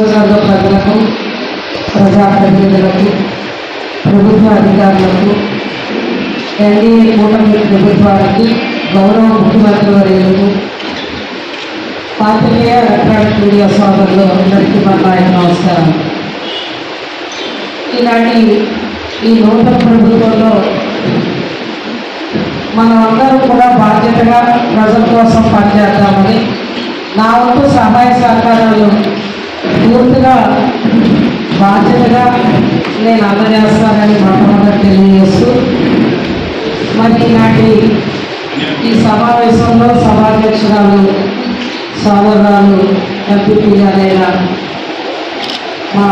నియోజకవర్గ ప్రజలకు ప్రజాప్రతినిధులకు ప్రభుత్వ అధికారులకు ఎన్డీఏ కూటమి ప్రభుత్వానికి గౌరవ ముఖ్యమంత్రి వర్యులకు పాత్రికేయ ఎలక్ట్రానిక్ మీడియా సోదరులు అందరికీ మా నమస్కారం. ఇలాంటి ఈ నూతన ప్రభుత్వంలో మనమందరం కూడా బాధ్యతగా ప్రజల కోసం పనిచేద్దామని నా వంతు సహాయ సహకారాలు బాధ్యతగా నేను అందజేస్తానని మొట్టమొదటి తెలియజేస్తూ మరి ఈనాటి ఈ సమావేశంలో సభాధ్యక్షురాలు సోదరురాలు ఎంపీపీ గారైన మా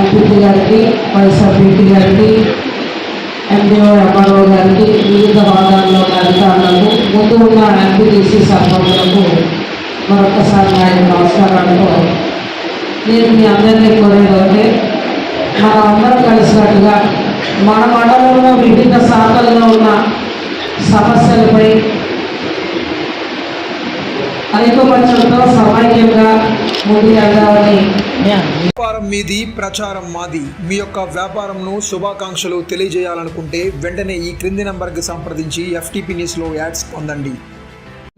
ఎంపీపీ గారికి వైస్ ఎంపీపీ గారికి ఎంపీఓ ఎంఆర్ఓ గారికి వివిధ భాగాల్లో ఉన్న అధికారులకు ముందు ఉన్న ఎంపీటీసీ సర్పంచులకు మరొకసారి నా నమస్కారాలతో నేను మీ అందరినీ కోరేది అంటే మనం అందరం కలిసినట్టుగా మన మండలంలో విభిన్న శాఖల్లో ఉన్న సమస్యలపై ఐకమత్యంతో సమైక్యంగా ముందుకెళ్దామని వ్యాపారం మీది ప్రచారం మాది. మీ యొక్క వ్యాపారంను శుభాకాంక్షలు తెలియజేయాలనుకుంటే వెంటనే ఈ క్రింది నంబర్కి సంప్రదించి ఎఫ్టీపీ న్యూస్లో యాడ్స్ పొందండి.